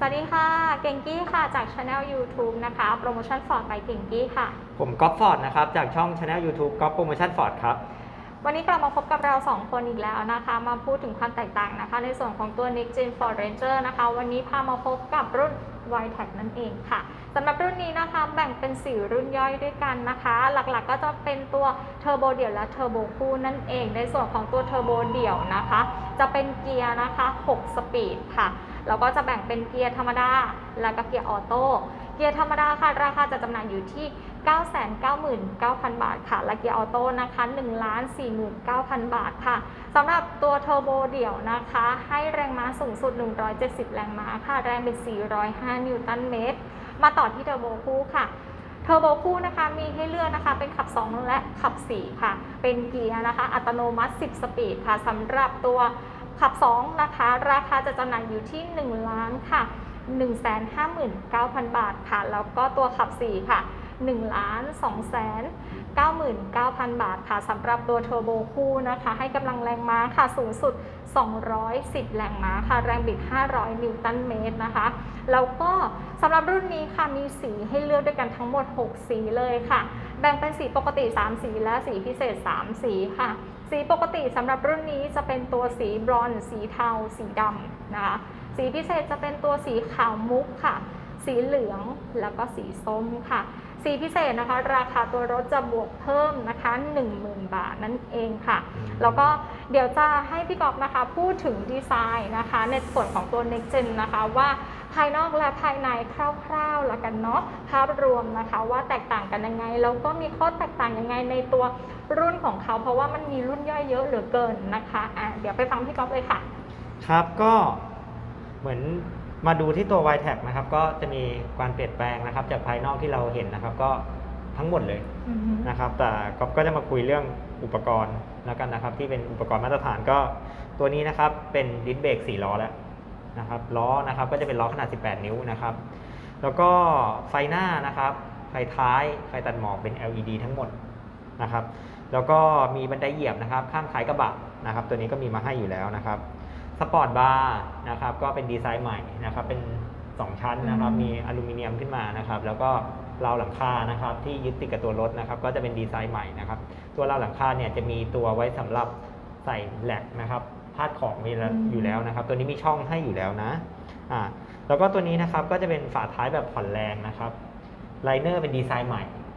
สวัสดีค่ะ เก่งกี้ค่ะ จากช anel YouTube นะคะ โปรโมชั่นฟอร์ดไปเก่งกี้ค่ะ ผมก๊อฟฟอร์ดนะครับ จากช่อง Channel YouTube ก๊อฟโปรโมชั่นฟอร์ดครับ วันนี้กลับมาพบกับเรา 2 คนอีกแล้วนะคะ มาพูดถึงความแตกต่างนะคะ ในส่วนของตัว Next Gen Ford Ranger นะคะ วันนี้พามาพบกับรุ่น y t e c นั่นเองค่ะสำหรับรุ่นนี้นะคะแบ่งเป็น4รุ่นย่อยด้วยกันนะคะ หลักๆก็จะเป็นตัวเทอร์โบเดี่ยวและเทอร์โบคู่นั่นเอง ในส่วนของตัวเทอร์โบเดี่ยวนะคะ จะเป็นเกียร์นะคะ 6 สปีดค่ะ แล้วก็จะแบ่งเป็นเกียร์ธรรมดา แล้วก็เกียร์ออโต้ เกียร์ธรรมดาค่ะราคาจะจำหน่ายอยู่ที่ 999,000 บาทค่ะ และเกียร์ออโต้นะคะ1,49,000 บาทค่ะสำหรับตัวเทอร์โบเดี่ยวนะคะ ให้แรงม้าสูงสุด 170 แรงม้าค่ะ แรงเป็น 405 นิวตันเมตร มาต่อที่เทอร์โบคู่ค่ะเทอร์โบคู่นะคะมีให้เลือกนะคะเป็นขับ 2 และขับ 4 ค่ะ เป็นเกียร์นะคะ อัตโนมัติ 10 สปีดค่ะสำหรับตัว ขับ 2 นะคะ ราคาจะจำหน่ายอยู่ที่ 1 ล้านค่ะ 159,000 บาทค่ะ แล้วก็ตัวขับ 4 ค่ะ 1ล้าน2แสน99,000 บาทค่ะสำหรับตัวเทอร์โบคู่นะคะ ให้กำลังแรงม้าค่ะสูงสุด 210 แรงม้าค่ะ แรงบิด 500 นิวตันเมตรนะคะ แล้วก็สำหรับรุ่นนี้ค่ะมีสีให้เลือกด้วยกันทั้งหมด 6 สีเลยค่ะ แบ่งเป็นสีปกติ 3 สีและสีพิเศษ 3 สีค่ะ สีปกติสำหรับรุ่นนี้จะเป็นตัวสีบรอนซ์สีเทา สีดำนะคะ สีพิเศษจะเป็นตัวสีขาวมุกค่ะ สีเหลืองแล้วก็สีส้มค่ะ สีพิเศษนะคะ ราคาตัวรถจะบวกเพิ่มนะคะ 10,000 บาทนั่นเองค่ะอืมแล้วก็เดี๋ยวจะให้พี่กอฟนะคะพูดถึงดีไซน์นะคะ ในส่วนของตัว Next Gen นะคะว่าภายนอกและภายในคร่าวๆละกันเนาะภาพรวมนะคะว่าแตกต่างกันยังไง แล้วก็มีข้อแตกต่างยังไงในตัวรุ่นของเขา เพราะว่ามันมีรุ่นย่อยเยอะเหลือเกินนะคะอะเดี๋ยวไปฟังพี่กอฟเลยค่ะ ครับก็เหมือน มาดูที่ตัว y t e c นะครับก็จะมีการเปลี่ยนแปลงนะครับ จากภายนอกที่เราเห็นนะครับ ก็ทั้งหมดเลยนะครับ แต่ก๊อฟก็จะมาคุยเรื่องอุปกรณ์แล้วกันนะครับ ที่เป็นอุปกรณ์มาตรฐานก็ตัวนี้นะครับเป็นดิสเบรก4ล้อแล้วนะครับล้อนะครับก็จะเป็นล้อขนาด 18 นิ้วนะครับ แล้วก็ไฟหน้านะครับ ไฟท้ายไฟตัดหมอกเป็น LED ทั้งหมดนะครับ แล้วก็มีบันไดเหยียบนะครับ ข้างท้ายกระบะนะครับ ตัวนี้ก็มีมาให้อยู่แล้วนะครับ สปอร์ตบาร์นะครับก็เป็นดีไซน์ใหม่นะครับเป็น 2 ชั้นนะครับอืมมีอลูมิเนียมขึ้นมานะครับแล้วก็ราวหลังคานะครับที่ยึดติดกับตัวรถนะครับก็จะเป็นดีไซน์ใหม่นะครับตัวราวหลังคาเนี่ยจะมีตัวไว้สำหรับใส่แหลกนะครับพาดของมีแล้วอืมอยู่แล้วนะครับ ตัวนี้มีช่องให้อยู่แล้วนะอ่าแล้วก็ตัวนี้นะครับก็จะเป็นฝาท้ายแบบผ่อนแรงนะครับไลเนอร์เป็นดีไซน์ใหม่อ่า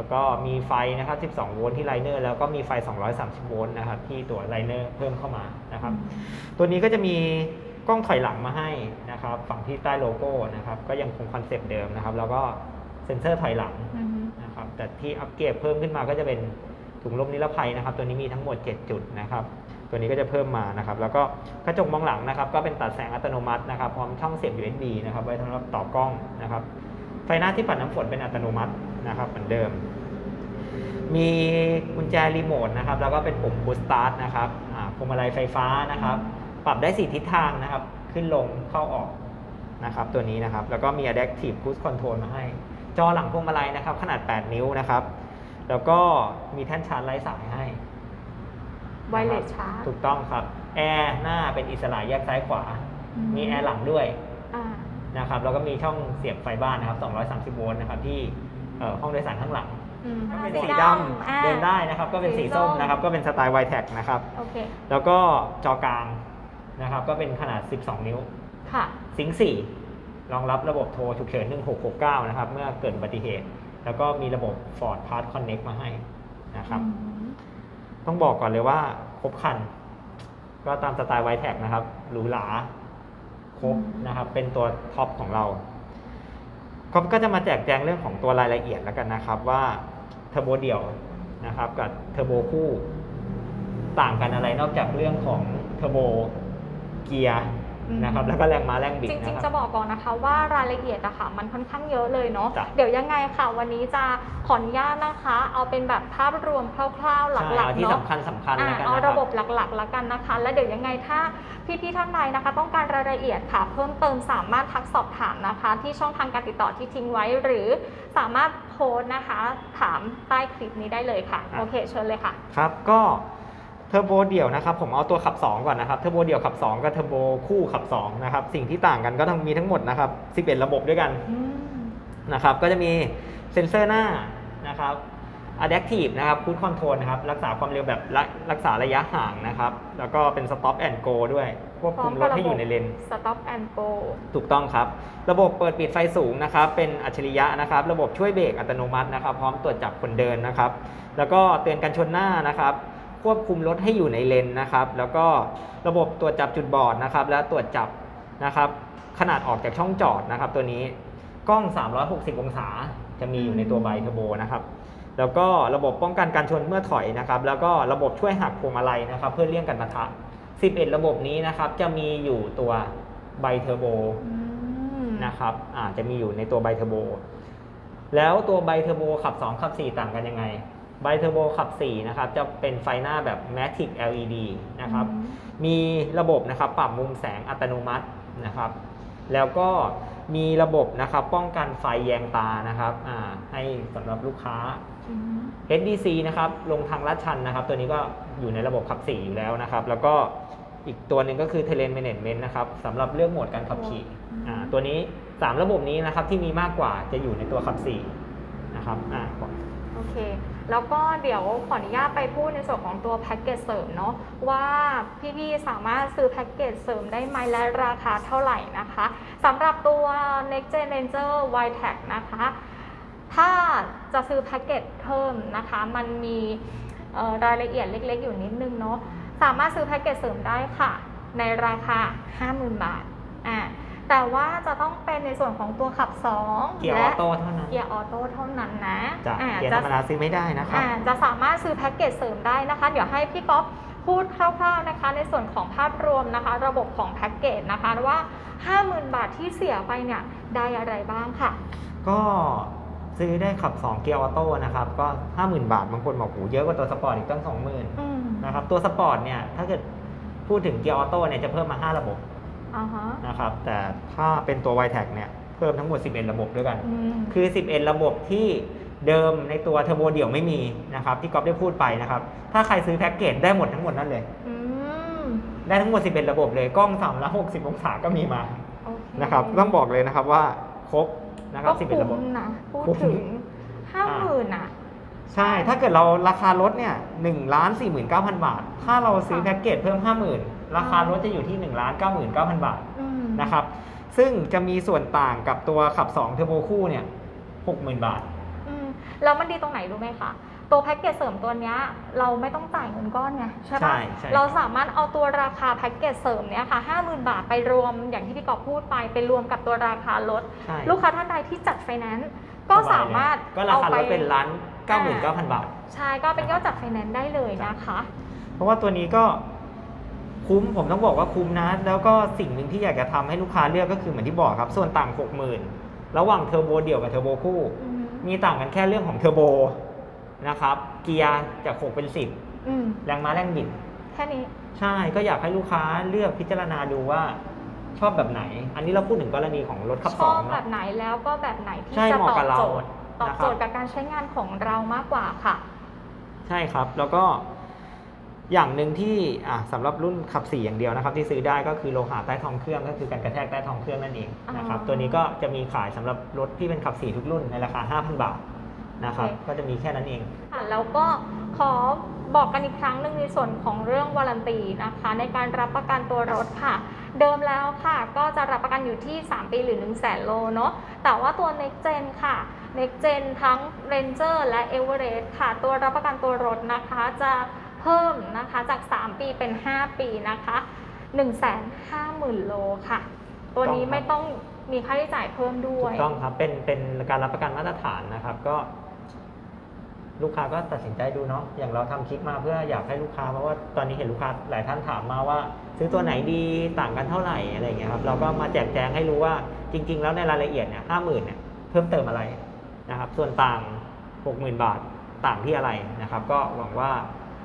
แล้วก็มีไฟนะครับ 12 โวลต์ที่ไลเนอร์แล้วก็มีไฟ 230 โวลต์นะครับที่ตัวไลเนอร์เพิ่มเข้ามานะครับ ตัวนี้ก็จะมีกล้องถอยหลังมาให้นะครับ ฝั่งที่ใต้โลโก้นะครับ ก็ยังคงคอนเซปต์เดิมนะครับ แล้วก็เซ็นเซอร์ถอยหลังอือฮึนะครับ แต่ที่อัปเกรดเพิ่มขึ้นมาก็จะเป็นถุงลมนิรภัยนะครับ ตัวนี้มีทั้งหมด 7 จุดนะครับ ตัวนี้ก็จะเพิ่มมานะครับ แล้วก็กระจกมองหลังนะครับ ก็เป็นตัดแสงอัตโนมัตินะครับ พร้อมช่องเสียบ USB นะครับ ไว้สำหรับต่อกล้องนะครับ ไฟหน้าที่ปัดน้ำฝนเป็นอัตโนมัติ นะครับเหมือนเดิม มีกุญแจรีโมทนะครับ แล้วก็เป็นปุ่ม push start นะครับอ่าพวงมาลัยไฟฟ้านะครับ ปรับได้ 4 ทิศทางนะครับ ขึ้นลงเข้าออกนะครับ ตัวนี้นะครับ แล้วก็มี adaptive cruise control มาให้ จอหลังพวงมาลัยนะครับ ขนาด 8 นิ้วนะครับ แล้วก็มีแท่นชาร์จไร้สายให้ไวเลสชาร์จถูกต้องครับ แอร์หน้าเป็นอิสระแยกซ้ายขวา มีแอร์หลังด้วยอ่านะครับแล้วก็มีช่องเสียบไฟบ้านนะครับ 230 โวลต์นะครับที่เอ่อ ห้องโดยสารข้างหลังอืมก็เป็นสีสีดดำอ่าำเดินได้นะครับ ก็เป็นสีสีส้ส้มมนะครับ ก็เป็นสไตล์ y t e c นะครับ โอเค แล้วก็จอกลางนะครับ ก็เป็นขนาด 12 นิ้ว ค่ะ ซิงค์4รองรับระบบโทรฉุกเฉิน 1669 นะครับ เมื่อเกิดอุบัติเหตุ แล้วก็มีระบบ Ford Pass Connect มาให้นะครับอืมต้องบอกก่อนเลยว่าครบครัน ก็ตามสไตล์ y t e c นะครับหรูหราครบนะครับ เป็นตัวท็อปของเรา ก็ก็จะมาแจกแจงเรื่องของตัวรายละเอียดแล้วกันนะครับว่าเทอร์โบเดี่ยวนะครับกับเทอร์โบคู่ต่างกันอะไรนอกจากเรื่องของเทอร์โบเกียร์ นะครับแล้วก็แรงม้าแรงบิดจริงนะๆคจะรับบอกก่อนนะคะว่ารายละเอียดอะค่ะมันค่อนข้างเยอะเลยเนาะจ้ะเดี๋ยวยังไงค่ะวันนี้จะขออนุญาตนะคะ เอาเป็นแบบภาพรวมคร่าวๆหใช่ลักเอาๆที่เนาะสำคัญสำคัญอ่าแล้วกันเอานะคระรับบบหลักๆแล้วกันนะคะ แล้วเดี๋ยวยังไงถ้าพี่ๆท่านใดนะคะ ต้องการรายละเอียดค่ะ เพิ่มเติมสามารถทักสอบถามนะคะ ที่ช่องทางการติดต่อที่ทิ้งไว้หรือสามารถโพสต์นะคะ ถามใต้คลิปนี้ได้เลยค่ะอะโอเคเชิญเลยค่ะ ครับก็ เทอร์โบเดี่ยวนะครับผมเอาตัวขับ 2 ก่อนนะครับเทอร์โบเดี่ยวขับ 2 กับเทอร์โบคู่ขับ2นะครับสิ่งที่ต่างกันก็ต้องมีทั้งหมดนะครับ11 ระบบด้วยกันอืมนะครับก็จะมีเซ็นเซอร์หน้านะครับ Adaptive นะครับ Cruise Control นะครับ รักษาความเร็วแบบรักรักษาระยะห่างนะครับ แล้วก็เป็น Stop and Go ด้วย ควบคุมรถให้อยู่ในเลน Stop and Go ถูกต้องครับ ระบบเปิดปิดไฟสูงนะครับ เป็นอัจฉริยะนะครับ ระบบช่วยเบรกอัตโนมัตินะครับ พร้อมตรวจจับคนเดินนะครับ แล้วก็เตือนกันชนหน้านะครับ ควบคุมรถให้อยู่ในเลนนะครับ แล้วก็ระบบตรวจจับจุดบอดนะครับ และตรวจจับนะครับ ขนาดออกจากช่องจอดนะครับ ตัวนี้กล้อง 360 องศาจะมีอยู่ในตัวไบเทอร์โบนะครับแล้วก็ระบบป้องกันการชนเมื่อถอยนะครับ แล้วก็ระบบช่วยหักพวงมาลัยนะครับ เพื่อเลี่ยงการปะทะ 11 ระบบนี้นะครับ จะมีอยู่ตัวไบเทอร์โบอืมนะครับอาจจะมีอยู่ในตัวไบเทอร์โบแล้วตัวไบเทอร์โบขับ 2 ขับ 4 ต่างกันยังไง ไบเทอร์โบขับ 4 นะครับ จะเป็นไฟหน้าแบบ Matic LED นะครับอืมมีระบบนะครับปรับมุมแสงอัตโนมัตินะครับ แล้วก็มีระบบนะครับป้องกันไฟแยงตานะครับอ่าให้สำหรับลูกค้าอืม HDC นะครับลงทางลาดชันนะครับ ตัวนี้ก็อยู่ในระบบขับ 4 อยู่แล้วนะครับ แล้วก็อีกตัวหนึ่งก็คือ Terrain Management นะครับสำหรับเลือกโหมดการขับขี่อ่าตัวนี้ 3 ระบบนี้นะครับที่มีมากกว่าจะอยู่ในตัวขับ 4 นะครับอ่าโอเค แล้วก็เดี๋ยวขออนุญาตไปพูดในส่วนของตัวแพ็กเกจเสริมเนาะว่าพี่ๆสามารถซื้อแพ็กเกจเสริมได้ไหมและราคาเท่าไหร่นะคะสำหรับตัว Next Gen Ranger y t a g นะคะ ถ้าจะซื้อแพ็กเกจเพิ่มนะคะ มันมีรายละเอียดเล็กๆ อยู่นิดนึงเนาะสามารถซื้อแพ็กเกจเสริมได้ค่ะ ในราคา 50,000 บาทอ่า แต่ว่าจะต้องเป็นในส่วนของตัวขับ 2 เกียร์อและอโต้เท่านั้น เกียร์ออโต้เท่านั้นนะจะอ่าเกียร์ธจะรรมดาซื้อไม่ได้นะครับอ่าจะสามารถซื้อแพ็กเกจเสริมได้นะคะ เดี๋ยวให้พี่ก๊อฟพูดคร่าวๆนะคะ ในส่วนของภาพรวมนะคะ ระบบของแพ็กเกจนะคะว่า 50,000 บาทที่เสียไปเนี่ยได้อะไรบ้างค่ะ ก็ซื้อได้ขับ 2 เกียร์ออโต้นะครับ ก็ 50,000 บาทบางคนบอกโหเยอะกว่าตัวสปอร์ตอีกตั้ง20,000อืมนะครับตัวสปอร์ตเนี่ยถ้าเกิดพูดถึงเกียร์ออโต้เนี่ยจะเพิ่มมา 5 ระบบอ่าฮะ นะครับแต่ถ้าเป็นตัว y t a g เนี่ยเพิ่มทั้งหมด 11 ระบบด้วยกันอืมคือ 11 ระบบที่เดิมในตัวเทอร์โบเดี่ยวไม่มีนะครับที่ก๊อฟได้พูดไปนะครับ ถ้าใครซื้อแพ็กเกจได้หมดทั้งหมดนั่นเลยอืมได้ทั้งหมด 11 ระบบเลยกล้อง360องศาก็มีมาโอเคนะครับ ต้องบอกเลยนะครับว่าครบนะครัก็บ11คุ้ระบบมนะพูดคุ้มถึงห้าหมื่นอะ ใช่ถ้าเกิดเราราคารถเนี่ยหนึ่งล้านสี่หมื่นเก้าพันบาท ถ้าเราซื้อแพ็กเกจเพิ่มห้าหมื่น ราคารถจะอยู่ที่หนึ่งล้านเก้าหมื่นเก้าพันบาทอืมนะครับ ซึ่งจะมีส่วนต่างกับตัวขับ2เทอร์โบคู่เนี่ยหกหมื่นบาทอืมแล้วมันดีตรงไหนรู้ไหมคะตัวแพ็กเกจเสริมตัวเนี้ยเราไม่ต้องจ่ายเงินก้อนไงใช่ใช่ปะใช่เราสามารถเอาตัวราคาแพ็กเกจเสริมเนี้ยค่ะ50,000บาทไปรวมอย่างที่พี่กอบพูดไปไปรวมกับตัวราคารถใช่ลูกค้าท่านใดที่จัดไฟแนนซ์ก็สามารถก็ราคารถเป็นล้านเก้าหมื่นเก้าพันบาท ใช่ก็เป็นยอดจัดไฟแนนซ์ได้เลยนะคะ เพราะว่าตัวนี้ก็ คุ้มผมต้องบอกว่าคุ้มนะ แล้วก็สิ่งหนึ่งที่อยากจะทำให้ลูกค้าเลือกก็คือเหมือนที่บอกครับ ส่วนต่างหกหมื่นระหว่างเทอร์โบเดี่ยวกับเทอร์โบคู่อืมมีต่างกันแค่เรื่องของเทอร์โบนะครับ เกียร์จาก6เป็นอืม10แรงม้าแรงบิดแค่นี้ ใช่ก็อยากให้ลูกค้าเลือกพิจารณาดูว่าชอบแบบไหน อันนี้เราพูดถึงกรณีของรถขับชสออบงแบเนาะบไหนแล้วก็แบบไหนที่ใช่จะเหมาะตอกับบเราโจทย์ตอบนะครับโจทย์กับการใช้งานของเรามากกว่าค่ะ ใช่ครับแล้วก็ อย่างหนึ่งที่อะสำหรับรุ่นขับสี่อย่างเดียวนะครับ ที่ซื้อได้ก็คือโลหะใต้ท้องเครื่องก็คือการกระแทกใต้ท้องเครื่องนั่นเองนะครับอ๋อตัวนี้ก็จะมีขายสำหรับรถที่เป็นขับสี่ทุกรุ่นในราคา 5,000 บาทนะครับโอเคก็จะมีแค่นั้นเองค่ะแล้วก็ขอบอกกันอีกครั้งหนึ่งในส่วนของเรื่องวารันตีนะคะ ในการรับประกันตัวรถค่ะ เดิมแล้วค่ะ ก็จะรับประกันอยู่ที่ 3 ปีหรือ 1 0 0 0 0แสนโลเนาะแต่ว่าตัว Next Gen ค่ะ Next Gen ทั้ง Ranger และ Everest ค่ะ ตัวรับประกันตัวรถนะคะจะ เพิ่มนะคะจาก 3 ปีเป็น 5 ปีนะคะ1 5 0 0 0 0 โลค่ะ ตัวนี้ไม่ต้องมีค่าใช้จ่ายเพิ่มด้วถูย กต้องครับ เป็นเป็นการรับประกันมาตรฐานนะครับ ก็ ลูกค้าก็ตัดสินใจดูเนาะ อย่างเราทำคลิปมาเพื่ออยากให้ลูกค้า เพราะว่าตอนนี้เห็นลูกค้าหลายท่านถามมาว่า ซื้อตัวไหนดีต่างกันเท่าไหร่อะไรอย่างเงี้ยครับ เราก็มาแจกแจงให้รู้ว่าจริง ๆ แล้วในรายละเอียดเนี่ยห้าหมื่นเนี่ยเพิ่มเติมอะไรนะครับ ส่วนต่างหกหมื่นบาทต่างที่อะไรนะครับ ก็หวังว่า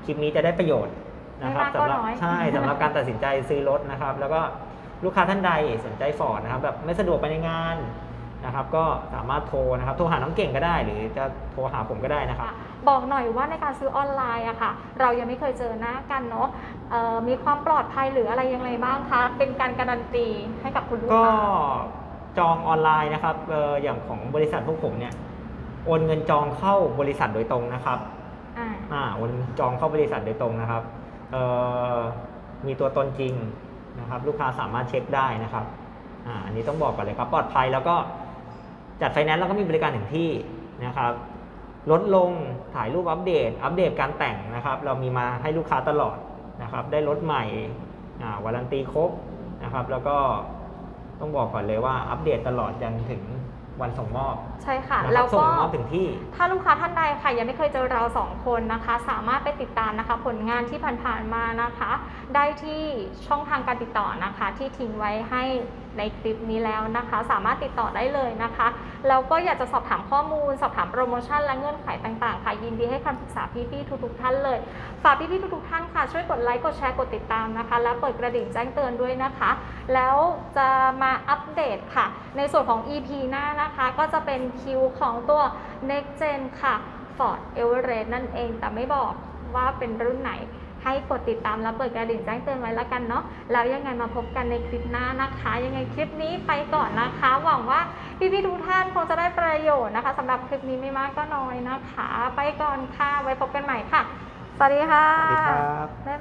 คลิปนี้จะได้ประโยชน์นะครับไม่มากก็สำหรัน้อยใช่สำหรับการตัดสินใจซื้อรถนะครับ แล้วก็ลูกค้าท่านใดสนใจฟอร์ดนะครับแบบไม่สะดวกไปในงานนะครับก็สามารถโทรนะครับโทรหาน้องเก่งก็ได้ หรือจะโทรหาผมก็ได้นะครับค่ะบอกหน่อยว่าในการซื้อออนไลน์อะค่ะ เรายังไม่เคยเจอหน้ากันเนาะเอ่อมีความปลอดภัยหรืออะไรยังไงบ้างคะเป็นการการันตีให้กับคุณลูกก็ค้าจองออนไลน์นะครับเอออย่างของบริษัทพวกผมเนี่ยโอนเงินจองเข้าบริษัทโดยตรงนะครับ อ่าโอนจองเข้าบริษัทโดยตรงนะครับเอ่อมีตัวตนจริงนะครับ ลูกค้าสามารถเช็คได้นะครับอ่าอันนี้ต้องบอกก่อนเลยครับปลอดภัยแล้วก็จัดไฟแนนซ์แล้วก็มีบริการถึงที่นะครับลดลงถ่ายรูปอัปเดต อัปเดตการแต่งนะครับ เรามีมาให้ลูกค้าตลอดนะครับ ได้รถใหม่อ่าวารันตีครบนะครับ แล้วก็ต้องบอกก่อนเลยว่าอัปเดตตลอดจนถึง วันส่งมอบใช่ค่ะนะคแล้รับวส่งก็มอบถึงที่ ถ้าลูกค้าท่านใดค่ะ ยังไม่เคยเจอเราสองคนนะคะ สามารถไปติดตามนะคะ ผลงานที่ผ่านๆมานะคะ ได้ที่ช่องทางการติดต่อนะคะ ที่ทิ้งไว้ให้ ในคลิปนี้แล้วนะคะ สามารถติดต่อได้เลยนะคะแล้วก็อยากจะสอบถามข้อมูล สอบถามโปรโมชั่นและเงื่อนไขต่างๆค่ะยินดีให้คำปรึกษาพี่ๆทุกๆท่านเลยฝากพี่ๆทุกๆท่านค่ะช่วยกดไลค์กดแชร์กดติดตามนะคะ และเปิดกระดิ่งแจ้งเตือนด้วยนะคะ แล้วจะมาอัปเดตค่ะ ในส่วนของ EP หน้านะคะ ก็จะเป็นคิวของตัว Next Gen ค่ะ Ford Everest นั่นเองแต่ไม่บอกว่าเป็นรุ่นไหน ให้กดติดตามและเปิดกระดิ่งแจ้งเตือนไว้แล้วกันเนาะแล้วยังไงมาพบกันในคลิปหน้านะคะ ยังไงคลิปนี้ไปก่อนนะคะ หวังว่าพี่ๆทุกท่านคงจะได้ประโยชน์นะคะสำหรับคลิปนี้ไม่มากก็น้อยนะคะ ไปก่อนค่ะไว้พบกันใหม่ค่ะ สวัสดีค่ะสวัสดีครับบ๊าย